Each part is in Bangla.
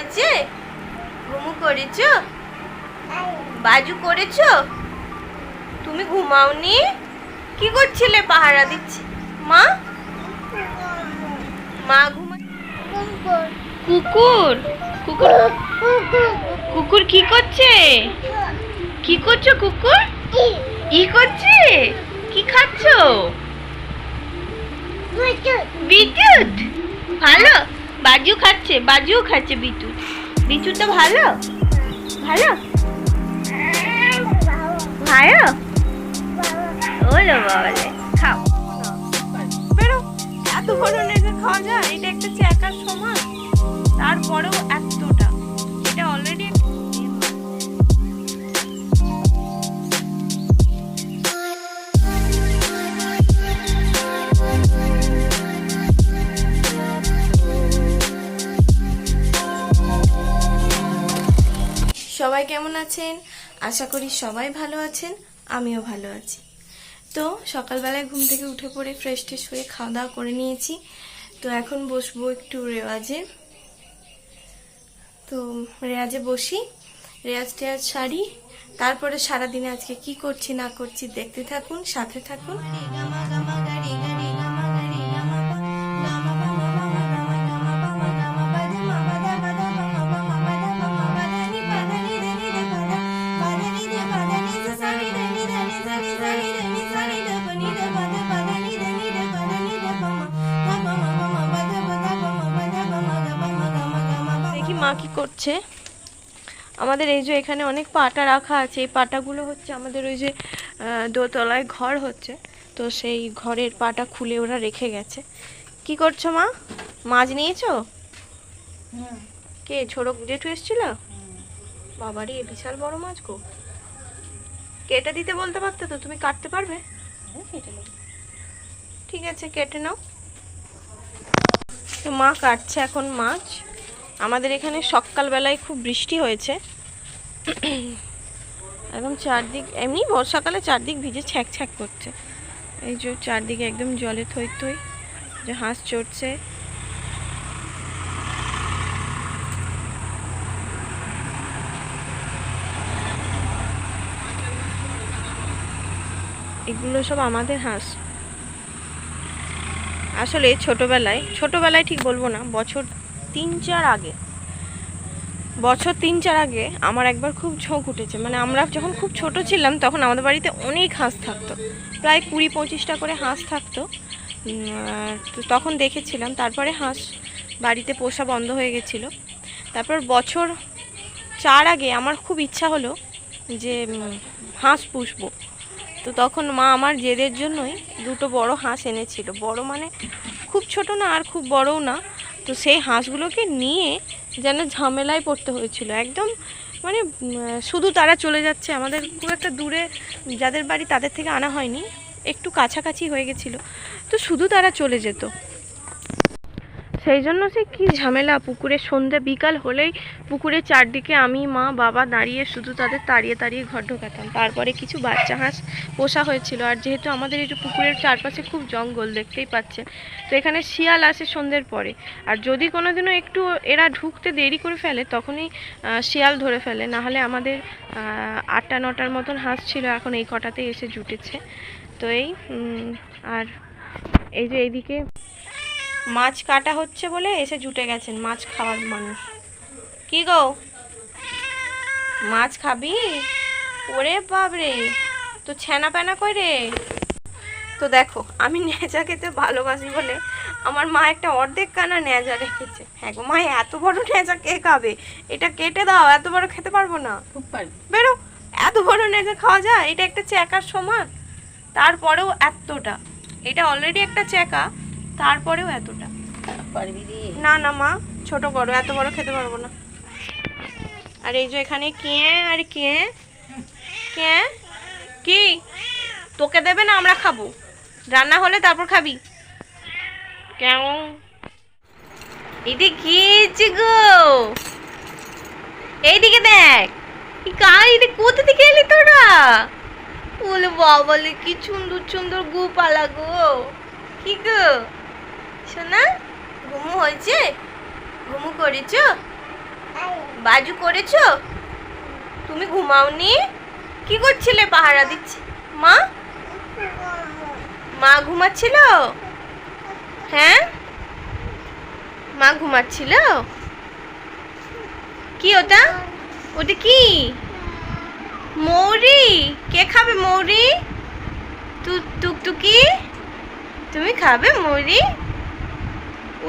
হয়েছে ঘুমু করেছ? বাজু করেছ? তুমি ঘুমাওনি? কি করছিলে পাহারা দিচ্ছে? মা? মা ঘুমা কুকুর। কুকুর? কুকুর কি করছে? কি করছ কুকুর? কি খাচ্ছে, বাজুও খাচ্ছে বিচু বিচু তো ভালো? ভালো? ভালো? ওলো বাবা খাও। বেরো, এত খাওয়া যায়? আছেন? আশা করি সবাই ভালো আছেন, আমিও ভালো আছি। তো সকালবেলায় ঘুম থেকে উঠে পড়ে ফ্রেশ ট্রেশ হয়ে খাওয়া দাওয়া করে নিয়েছি। তো এখন বসবো একটু রেওয়াজে। তো রেয়াজে বসি রেয়াজ টেয়াজ সারি, তারপরে সারাদিনে আজকে কি করছি না করছি দেখতে থাকুন, সাথে থাকুন। করছে। আমাদের এই যে এখানে অনেক পাটা রাখা আছে এই পাটাগুলো হচ্ছে আমাদের ওই যে দোতলায় ঘর হচ্ছে। তো সেই ঘরের পাটা খুলে ওরা রেখে গেছে। কি করছ মা? মাছ নিয়েছো? কে ছোট জেঠু এসেছিল? বাবারে বিশাল বড় মাছ গো। কেটে দিতে বলতে পারতে তো তুমি কাটতে পারবে? ঠিক আছে কেটে নাও। তো মা কাটছে এখন মাছ। আমাদের এখানে সকালবেলায় খুব বৃষ্টি হয়েছে। একদম চারদিক, এমনি বর্ষাকালে চারদিক ভিজে ছ্যাক ছ্যাক করছে। এই যে চারদিকে একদম জলে থই থই, যে হাঁস চড়ছে। এগুলো সব আমাদের হাঁস। আসলে ছোটবেলায় ছোটবেলায় ঠিক বলব না, বছর তিন চার আগে। বছর তিন চার আগে আমার একবার খুব ঝোঁক উঠেছে। মানে আমরা যখন খুব ছোট ছিলাম তখন আমাদের বাড়িতে অনেক হাঁস থাকতো। প্রায় কুড়ি পঁচিশটা করে হাঁস থাকতো। তো তখন দেখেছিলাম। তারপরে হাঁস বাড়িতে পোষা বন্ধ হয়ে গেছিল। তারপর বছর চার আগে আমার খুব ইচ্ছা হলো যে হাঁস পুষবো। তো তখন মা আমার জেদের জন্যই দুটো বড় হাঁস এনেছিল। বড় মানে খুব ছোট না আর খুব বড়ও না। তো সেই হাঁসগুলোকে নিয়ে যেন ঝামেলায় পড়তে হয়েছিল। একদম মানে শুধু তারা চলে যাচ্ছে, আমাদের খুব একটা দূরে যাদের বাড়ি তাদের থেকে আনা হয়নি, একটু কাছাকাছি হয়ে গেছিল। তো শুধু তারা চলে যেত। সেই জন্য সে কি ঝামেলা? পুকুরে সন্ধে, বিকাল হলেই পুকুরের চারদিকে আমি, মা, বাবা দাঁড়িয়ে শুধু তাদের তাড়িয়ে তাড়িয়ে ঘর ঢোকাতাম। তারপরে কিছু বাচ্চা হাঁস পোষা হয়েছিল। আর যেহেতু আমাদের এই যে পুকুরের চারপাশে খুব জঙ্গল দেখতেই পাচ্ছে, তো এখানে শিয়াল আসে সন্ধ্যের পরে। আর যদি কোনোদিনও একটু এরা ঢুকতে দেরি করে ফেলে, তখনই শিয়াল ধরে ফেলে। নাহলে আমাদের আটটা, নটার মতন হাঁস ছিল, এখন এই কটাতে এসে জুটেছে। তো এই আর এই যে এইদিকে মাছ কাটা হচ্ছে বলে এসে জুটে গেছেন মাছ খাওয়ার মানুষ। কি গো? মাছ খাবি? ওরে বাবরে তো ছ্যানা প্যানা করে তো দেখো আমি নেজা খেতে ভালোবাসি বলে আমার মা একটা অর্ধেক কানা নেজা রেখেছে। হ্যাঁ গো মা এত বড় নেজা কে খাবে? এটা কেটে দাও এত বড় খেতে পারব না। বেরো এত বড় নেজা খাওয়া যায়? এটা একটা চেকার সমান। তারপরেও এতটা। এটা অলরেডি একটা চেকা। তারপরেও এতটা। না না মা ছোট করো এত বড় খেতে পারব না। আর এই যে এখানে কে আর কে? কে? কি? তোকে দেবে না আমরা খাব। রান্না হলে তারপর খাবি। কেমন? এটি কি গো? এইদিকে দেখ। এদিকে কোথা থেকে এলি তোরা? বলে কি সুন্দর সুন্দর গু পালা গো। কি গো? শোনা ঘুমু হয়েছে? ঘুমু করেছ? বাজু করেছ? তুমি ঘুমাওনি? কি করছিলে, পাহারা দিচ্ছে? মা? মা ঘুমাচ্ছিল? হ্যাঁ? মা ঘুমাচ্ছিল? কি ওটা? ওটা কি? মৌরি? কে খাবে মৌরি? টুকটুকি? তুমি খাবে মৌরি?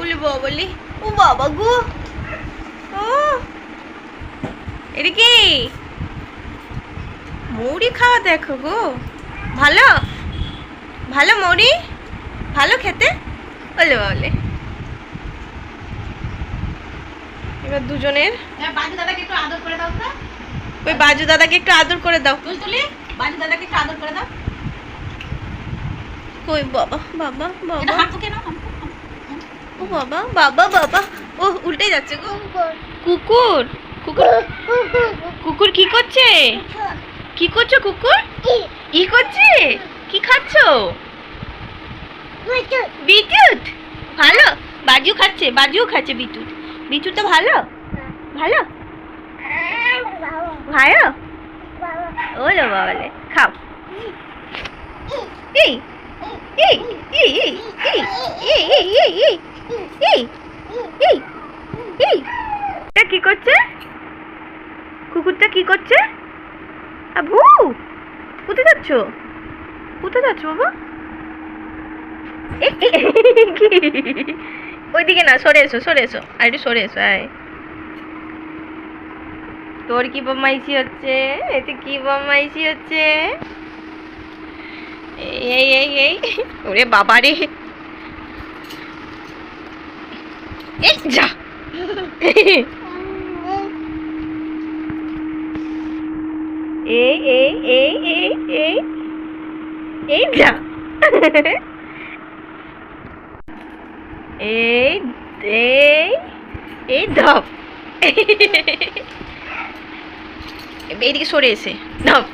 উলি বলি ও বাবা গো। ও এটা কি? মৌরি খাওয়া দেখো গো। ভালো? ভালো মৌরি? ভালো খেতে? বলে বলে এবার দুজনের। বাজু দাদাকে একটু আদর করে দাও তো। ওই বাজু দাদাকে একটু আদর করে দাও। তুলতুলি বাজু দাদাকে একটু আদর করে দাও। কই বাবা বাবা বাবা। হাঁটু কেন? ও বাবা বাবা বাবা ও উল্টে যাচ্ছে গো কুকুর কুকুর কুকুর কি করছে কি করছ কুকুর কি করছে কি খাচ্ছো বিটুট ভালো বাজু খাচ্ছে বাজুও খাচ্ছে বিটুট বিটুটটা ভালো ভালো ভালো ওলো বাবালে খাও এই এই এই এই এই এই এই কি করছে? কুকুরটা কি করছে? আবু, কোথায় যাচ্ছ? কোথায় যাচ্ছ বাবা? ওইদিকে না, সরে এসো সরে এসো। আর একটু সরে এসো, আয়। তোর কি বদমাইশি হচ্ছে? এতে কি বদমাইশি হচ্ছে? এই এই এই ওরে বাবা রে এই যা। এই এই এই এই এই এই যা। এই এই এই ধপ। এইদিকে সরে এসে ধপ।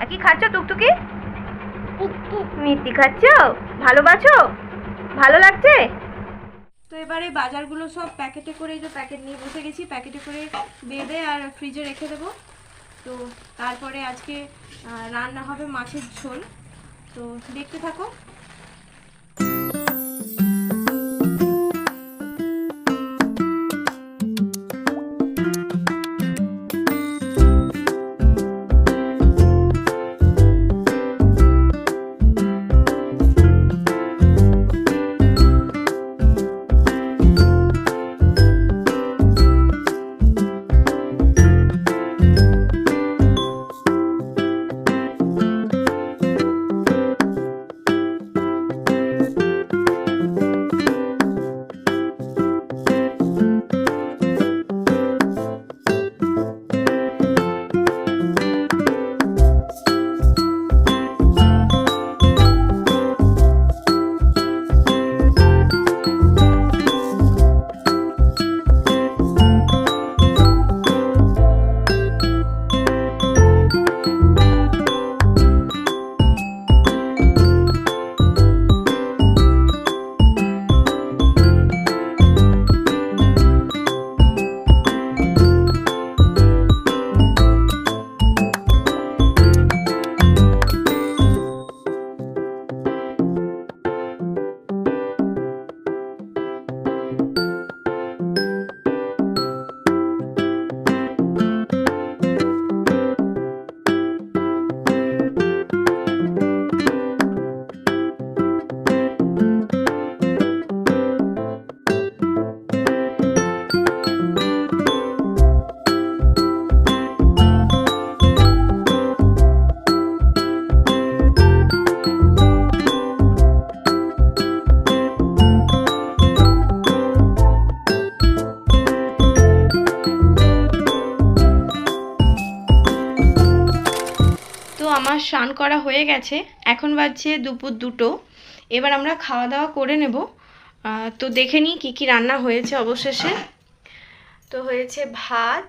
আর কি খাচ্ছ টুকটুকি। মিষ্টি খাচ্ছ? ভালোবাসো? ভালো লাগছে? তো এবারে বাজারগুলো সব প্যাকেটে করে যে প্যাকেট নিয়ে বসে গেছি, প্যাকেটে করে বেঁধে আর ফ্রিজে রেখে দেবো। তো তারপরে আজকে রান্না হবে মাছের ঝোল। তো দেখতে থাকো। আমার স্নান করা হয়ে গেছে। এখন বাজছে দুপুর দুটো। এবার আমরা খাওয়া দাওয়া করে নেব। তো দেখে নিই কী কী রান্না হয়েছে অবশেষে। তো হয়েছে ভাত।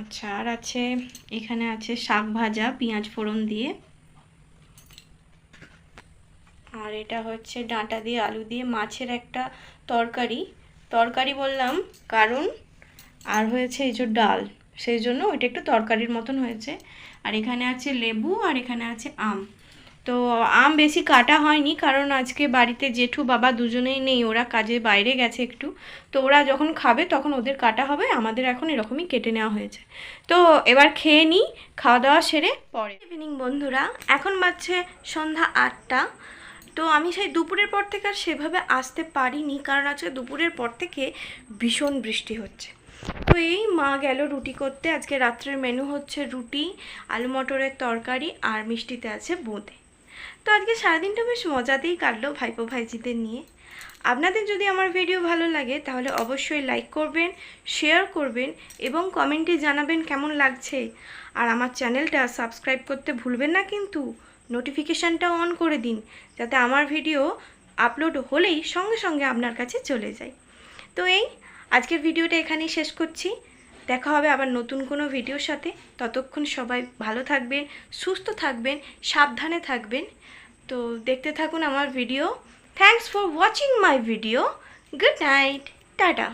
আচ্ছা আর আছে, এখানে আছে শাক ভাজা, পেঁয়াজ ফোড়ন দিয়ে। আর এটা হচ্ছে ডাঁটা দিয়ে, আলু দিয়ে মাছের একটা তরকারি। তরকারি বললাম, কারণ, আর হয়েছে এই যে ডাল। সেই জন্য ওইটা একটু তরকারির মতন হয়েছে। আর এখানে আছে লেবু আর এখানে আছে আম। তো আম বেশি কাটা হয়নি কারণ আজকে বাড়িতে জেঠু, বাবা দুজনেই নেই, ওরা কাজে বাইরে গেছে একটু। তো ওরা যখন খাবে তখন ওদের কাটা হবে, আমাদের এখন এরকমই কেটে নেওয়া হয়েছে। তো এবার খেয়ে নিই খাওয়া দাওয়া সেরে পরে। ইভিনিং বন্ধুরা, এখন বাজছে সন্ধ্যা আটটা। তো আমি সেই দুপুরের পর থেকে আর সেভাবে আসতে পারিনি, কারণ আজকে দুপুরের পর থেকে ভীষণ বৃষ্টি হচ্ছে। তো এই মা গেল রুটি করতে। আজকে রাত্রের মেনু হচ্ছে রুটি, আলু মটরের তরকারি আর মিষ্টিতে আছে বোঁদে। তো আজকে সারাদিনটা বেশ মজাতেই কাটলো ভাইপো ভাইজিদের নিয়ে। আপনাদের যদি আমার ভিডিও ভালো লাগে, তাহলে অবশ্যই লাইক করবেন শেয়ার করবেন এবং কমেন্টে জানাবেন কেমন লাগছে। আর আমার চ্যানেলটা সাবস্ক্রাইব করতে ভুলবেন না কিন্তু নোটিফিকেশানটা অন করে দিন, যাতে আমার ভিডিও আপলোড হলেই সঙ্গে সঙ্গে আপনার কাছে চলে যায়। তো এই আজকের ভিডিওটা এখানেই শেষ করছি। দেখা হবে আবার নতুন কোনো ভিডিওর সাথে। ততক্ষণ সবাই ভালো থাকবেন, সুস্থ থাকবেন, সাবধানে থাকবেন। তো দেখতে থাকুন আমার video. Thanks for watching my video good night tata